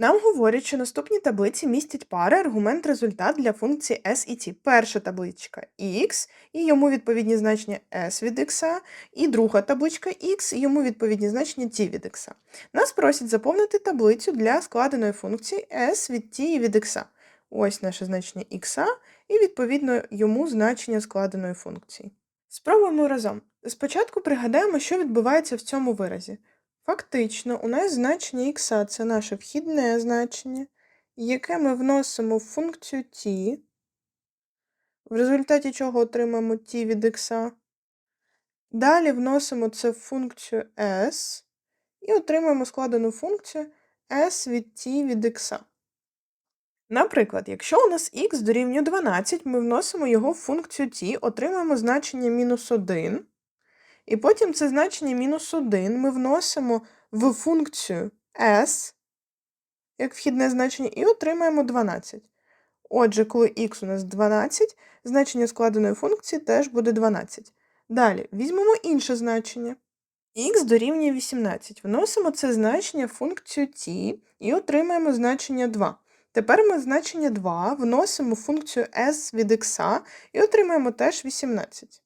Нам говорять, що наступні таблиці містять пари аргумент результат для функції s і t. Перша табличка x, і йому відповідні значення s від x, і друга табличка x, і йому відповідні значення t від x. Нас просять заповнити таблицю для складеної функції s від t від x. Ось наше значення x, і відповідно йому значення складеної функції. Спробуємо разом. Спочатку пригадаємо, що відбувається в цьому виразі. Фактично, у нас значення х це наше вхідне значення, яке ми вносимо в функцію t, в результаті чого отримаємо t від х. Далі вносимо це в функцію s і отримаємо складену функцію s від t від х. Наприклад, якщо у нас х дорівнює 12, ми вносимо його в функцію t, отримаємо значення мінус 1. І потім це значення мінус 1 ми вносимо в функцію s, як вхідне значення, і отримаємо 12. Отже, коли х у нас 12, значення складеної функції теж буде 12. Далі візьмемо інше значення. х дорівнює 18. Вносимо це значення в функцію t і отримаємо значення 2. Тепер ми значення 2 вносимо в функцію s від x і отримаємо теж 18.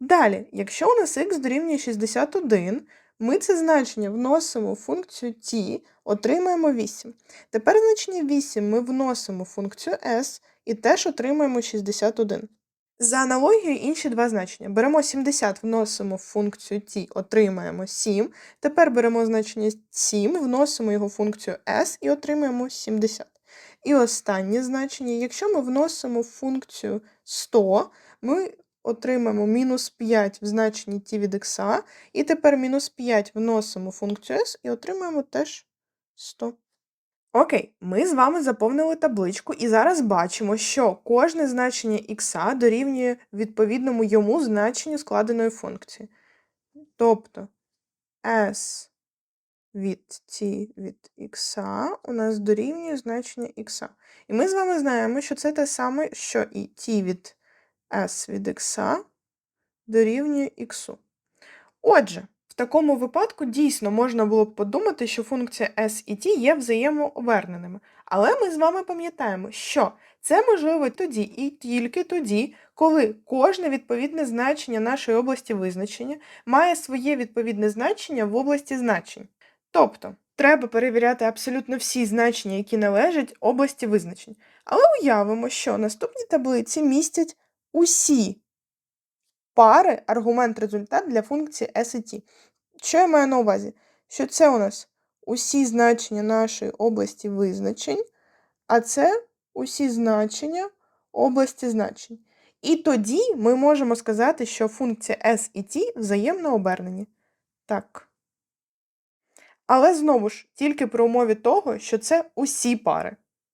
Далі, якщо у нас х дорівнює 61, ми це значення вносимо в функцію t, отримаємо 8. Тепер значення 8 ми вносимо в функцію s і теж отримаємо 61. За аналогією інші два значення. Беремо 70, вносимо в функцію t, отримаємо 7. Тепер беремо значення 7, вносимо його в функцію s і отримаємо 70. І останнє значення, якщо ми вносимо в функцію 100, ми отримаємо мінус 5 в значенні t від x, і тепер мінус 5 вносимо функцію s і отримаємо теж 100. Окей, ми з вами заповнили табличку і зараз бачимо, що кожне значення х дорівнює відповідному йому значенню складеної функції. Тобто s від t від x у нас дорівнює значення х. І ми з вами знаємо, що це те саме, що і t від s від x дорівнює х. Отже, в такому випадку дійсно можна було б подумати, що функція s і t є взаємооберненими. Але ми з вами пам'ятаємо, що це можливо тоді і тільки тоді, коли кожне відповідне значення нашої області визначення має своє відповідне значення в області значень. Тобто, треба перевіряти абсолютно всі значення, які належать області визначень. Але уявимо, що наступні таблиці містять усі пари аргумент-результат для функції s і t. Що я маю на увазі? Що це у нас усі значення нашої області визначень, а це усі значення області значень. І тоді ми можемо сказати, що функція s і t взаємно обернені. Так. Але знову ж, тільки при умові того, що це усі пари.